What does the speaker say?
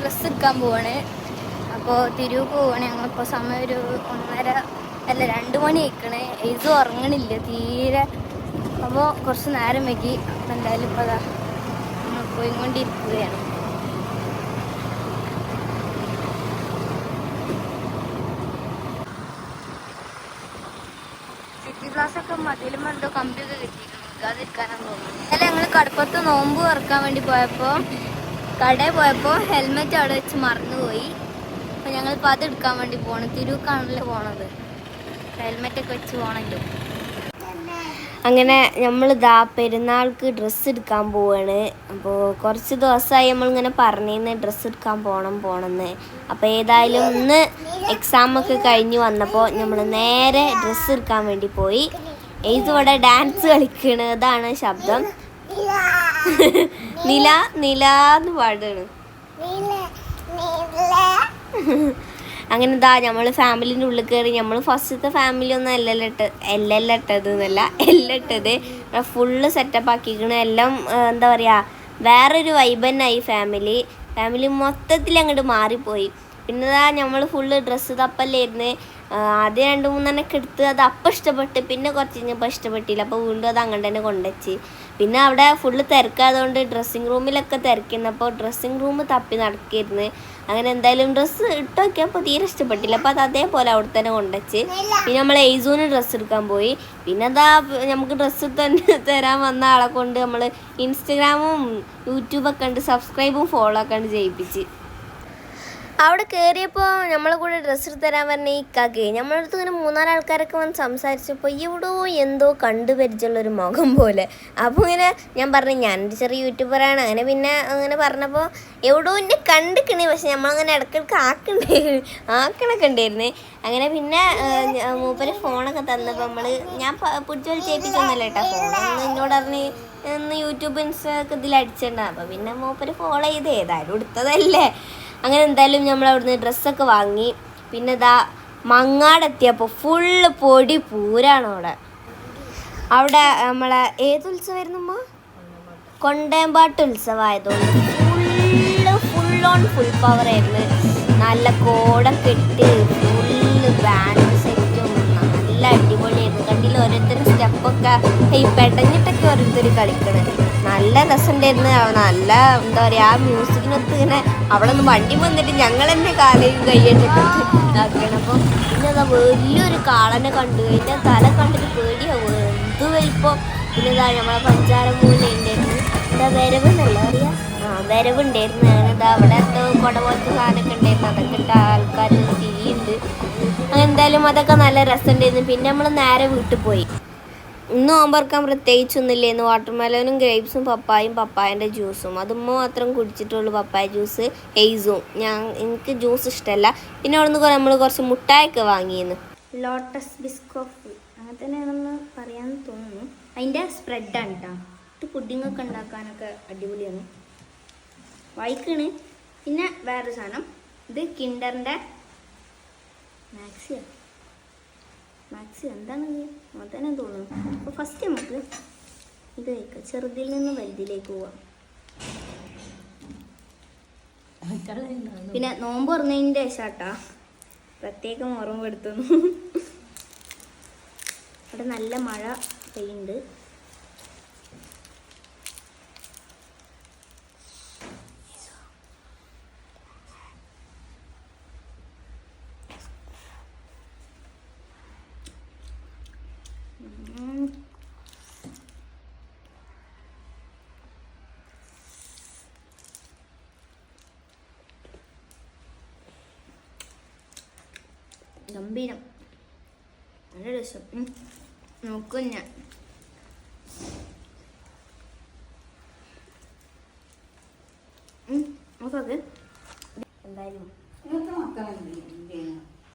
Dress എടുക്കാൻ പോവാണ്. അപ്പോൾ തിരുവ് പോവാണ്. ഞങ്ങളിപ്പോൾ സമയം ഒരു ഒന്നര അല്ല രണ്ട് മണി ആയിക്കണേ. ഇത് ഉറങ്ങണില്ല തീരെ. അപ്പോൾ കുറച്ച് നേരം വൈകി. അപ്പം എന്തായാലും ഇപ്പോൾ അതാ നമ്മൾ പോയിക്കൊണ്ടിരിക്കുകയാണ്. സിറ്റി പ്ലാസ് മതിലും എന്തോ കമ്പിയൊക്കെ കിട്ടിയിട്ടുണ്ട്. അതിരിക്കാനാന്ന് തോന്നുന്നത് അല്ല ഞങ്ങൾ കടുപ്പത്ത് നോമ്പ് ഇറക്കാൻ വേണ്ടി പോയപ്പോൾ കടയിൽ പോയപ്പോൾ ഹെൽമെറ്റ് അവിടെ വെച്ച് മറന്നുപോയി. അപ്പോൾ ഞങ്ങളിപ്പോൾ അത് എടുക്കാൻ വേണ്ടി പോകണം തിരുക്കാണല്ലോ പോണത്. ഹെൽമെറ്റ് ഒക്കെ വെച്ച് പോണല്ലോ. അങ്ങനെ നമ്മൾ ഇതാ പെരുന്നാൾക്ക് ഡ്രസ്സ് എടുക്കാൻ പോവാണ്. അപ്പോൾ കുറച്ച് ദിവസമായി നമ്മളിങ്ങനെ പറഞ്ഞിരുന്നു ഡ്രസ്സ് എടുക്കാൻ പോകണം പോകണമെന്ന് അപ്പോൾ ഏതായാലും ഇന്ന് എക്സാം ഒക്കെ കഴിഞ്ഞ് വന്നപ്പോൾ നമ്മൾ നേരെ ഡ്രസ്സ് എടുക്കാൻ വേണ്ടി പോയി. ഏതുവിടെ ഡാൻസ് കളിക്കുന്നതാണ് ശബ്ദം. നില നില എന്ന് പാടാണ് അങ്ങനെ ഇതാ നമ്മൾ ഫാമിലിന്റെ ഉള്ളിൽ കയറി നമ്മൾ ഫസ്റ്റത്തെ ഫാമിലി ഒന്നും എല്ലാം ഇട്ട് എല്ലാം ഇട്ടത് എന്നല്ല എല്ലാം ഇട്ടത്. ഫുള്ള് സെറ്റപ്പ് ആക്കിക്കണ എല്ലാം എന്താ പറയുക വേറൊരു വൈബ് തന്നെയായി ഫാമിലി ഫാമിലി മൊത്തത്തിൽ അങ്ങോട്ട് മാറിപ്പോയി. പിന്നെ നമ്മൾ ഫുള്ള് ഡ്രസ്സ് തപ്പല്ലായിരുന്നു. ആദ്യം രണ്ട് മൂന്നെണ്ണൊക്കെ എടുത്ത് അത് അപ്പം ഇഷ്ടപ്പെട്ട് പിന്നെ കുറച്ച് കഴിഞ്ഞപ്പോൾ ഇഷ്ടപ്പെട്ടില്ല. അപ്പോൾ വീണ്ടും അത് അങ്ങനെ തന്നെ കൊണ്ടുവച്ച്. പിന്നെ അവിടെ ഫുള്ള് തിരക്കായതുകൊണ്ട് ഡ്രസ്സിങ് റൂമിലൊക്കെ തിരക്കിരുന്നപ്പോൾ ഡ്രസ്സിങ് റൂം തപ്പി നടക്കിയിരുന്നു. അങ്ങനെ എന്തായാലും ഡ്രസ്സ് ഇട്ട് നോക്കിയപ്പോൾ തീരെ ഇഷ്ടപ്പെട്ടില്ല. അപ്പോൾ അത് അതേപോലെ അവിടെ തന്നെ കൊണ്ടുവച്ച്. പിന്നെ നമ്മൾ എയ്സൂന് ഡ്രസ്സ് എടുക്കാൻ പോയി. പിന്നെ അതാ നമുക്ക് ഡ്രസ്സ് തന്നെ തരാൻ വന്ന ആളെ കൊണ്ട് നമ്മൾ ഇൻസ്റ്റഗ്രാമും യൂട്യൂബൊക്കെ ഉണ്ട് സബ്സ്ക്രൈബും ഫോളോ ഒക്കെ ഉണ്ട് ചെയ്യിപ്പിച്ച് അവിടെ കയറിയപ്പോൾ നമ്മളെ കൂടെ ഡ്രസ്സ് എടുത്ത് തരാൻ പറഞ്ഞ ഈ കകെ നമ്മളടുത്ത് ഇങ്ങനെ മൂന്നാൽ ആൾക്കാരൊക്കെ വന്ന് സംസാരിച്ചപ്പോൾ എവിടോ എന്തോ കണ്ടു ഒരു മുഖം പോലെ. അപ്പോൾ ഇങ്ങനെ ഞാൻ പറഞ്ഞു ഞാൻ ഞാനൊരു ചെറിയ യൂട്യൂബറാണ്. അങ്ങനെ പിന്നെ അങ്ങനെ പറഞ്ഞപ്പോൾ എവിടോ എന്നെ കണ്ടിക്കണേ. പക്ഷെ നമ്മളങ്ങനെ ഇടയ്ക്കിടയ്ക്ക് ആക്കണ്ടേ? ആക്കണൊക്കെ ഉണ്ടായിരുന്നേ. അങ്ങനെ പിന്നെ മൂപ്പര് ഫോണൊക്കെ തന്നപ്പോൾ നമ്മൾ ഞാൻ പിടിച്ചു വലിച്ച് വലിച്ചേൽപ്പിച്ചൊന്നുമല്ല കേട്ടോ. ഫോൺ എന്നോട് പറഞ്ഞ് ഇന്ന് യൂട്യൂബ് ഇൻസ്റ്റാ ഒക്കെ അപ്പോൾ പിന്നെ മൂപ്പര് ഫോളോ ചെയ്ത് ഏതായാലും എടുത്തതല്ലേ? അങ്ങനെ എന്തായാലും നമ്മൾ അവിടുന്ന് ഡ്രസ്സൊക്കെ വാങ്ങി. പിന്നെ ഇതാ മങ്ങാടെത്തിയപ്പോൾ ഫുള്ള് പൊടി പൂരാണ് അവിടെ. അവിടെ നമ്മളെ ഏത് ഉത്സവമായിരുന്നു കൊണ്ടേമ്പാട്ട് ഉത്സവമായതുകൊണ്ട് full full on full power ആയിരുന്നു. നല്ല കോടൊക്കെ കെട്ടി ഫുള്ള് ബാൻഡ് സെറ്റും നല്ല അടിപൊളിയായിരുന്നു. കണ്ടില്ല ഓരോരുത്തരും സ്റ്റെപ്പൊക്കെ ഈ പെടഞ്ഞിട്ടൊക്കെ ഓരോരുത്തർ കളിക്കണേ. നല്ല രസമുണ്ടായിരുന്നു. നല്ല എന്താ പറയുക ആ മ്യൂസിക്കിനൊത്ത് ഇങ്ങനെ അവിടെ നിന്ന് വണ്ടി വന്നിട്ട് ഞങ്ങൾ തന്നെ കാലയും ഇതാക്കണം അപ്പോൾ പിന്നെ അതാ വലിയൊരു കാളനെ കണ്ടു. അതിന്റെ തല കണ്ടിട്ട് പേടിയാവും എന്ത് വലിപ്പം. പിന്നെ ഇതാ നമ്മളെ പഞ്ചാരമൂല ഉണ്ടായിരുന്നു. എന്താ വരവെന്നല്ല അറിയാം? ആ വരവുണ്ടായിരുന്നു. അങ്ങനെ അവിടെ എന്തോ കുട പോലത്തെ സാധനമൊക്കെ ഉണ്ടായിരുന്നു. അതൊക്കെ ഇട്ട ആൾക്കാർ തീയുണ്ട്. അങ്ങനെ എന്തായാലും അതൊക്കെ നല്ല രസമുണ്ടായിരുന്നു. പിന്നെ നമ്മൾ നേരെ വീട്ടിൽ പോയി. ഇന്ന് ഓമ്പറക്കാൻ പ്രത്യേകിച്ചൊന്നുമില്ലായിരുന്നു വാട്ടർമെലനും ഗ്രേപ്സും പപ്പായും പപ്പായന്റെ ജ്യൂസും അത് മാത്രം കുടിച്ചിട്ടുള്ളൂ പപ്പായ ജ്യൂസ് എയ്സും ഞാൻ എനിക്ക് ജ്യൂസ് ഇഷ്ടമല്ല പിന്നെ അവിടെ നിന്ന് നമ്മൾ കുറച്ച് മുട്ടായൊക്കെ വാങ്ങിയിരുന്നു ലോട്ടസ് ബിസ്കോഫ് അങ്ങനെ തന്നെയാണെന്ന് പറയാൻ തോന്നുന്നു. അതിന്റെ സ്പ്രെഡാണ് കേട്ടോ ഇത് പുഡിംഗ് ഒക്കെ ഉണ്ടാക്കാനൊക്കെ അടിപൊളിയാണ്. വായിക്കണ്. പിന്നെ വേറൊരു സാധനം. ഇത് കിൻഡറിന്റെ മാക്സിയാണ് മാക്സി എന്താണ് തന്നെ തോന്നുന്നു. അപ്പോൾ ഫസ്റ്റ് നമുക്ക് ഇത് കഴിക്കാം ചെറുതിൽ നിന്ന് വലുതിലേക്ക് പോവാം. പിന്നെ നോമ്പ് പറഞ്ഞതിന്റെ ശേഷാട്ടാ പ്രത്യേകം ഓർമ്മപ്പെടുത്തുന്നു. അവിടെ നല്ല മഴ പെയ്യുന്നുണ്ട്. ഗംഭീരം നല്ല രസം. നോക്കും ഞാൻ ഉം, നോക്കാക്ക് എന്തായാലും ഇങ്ങനത്തെ മക്കളല്ലേ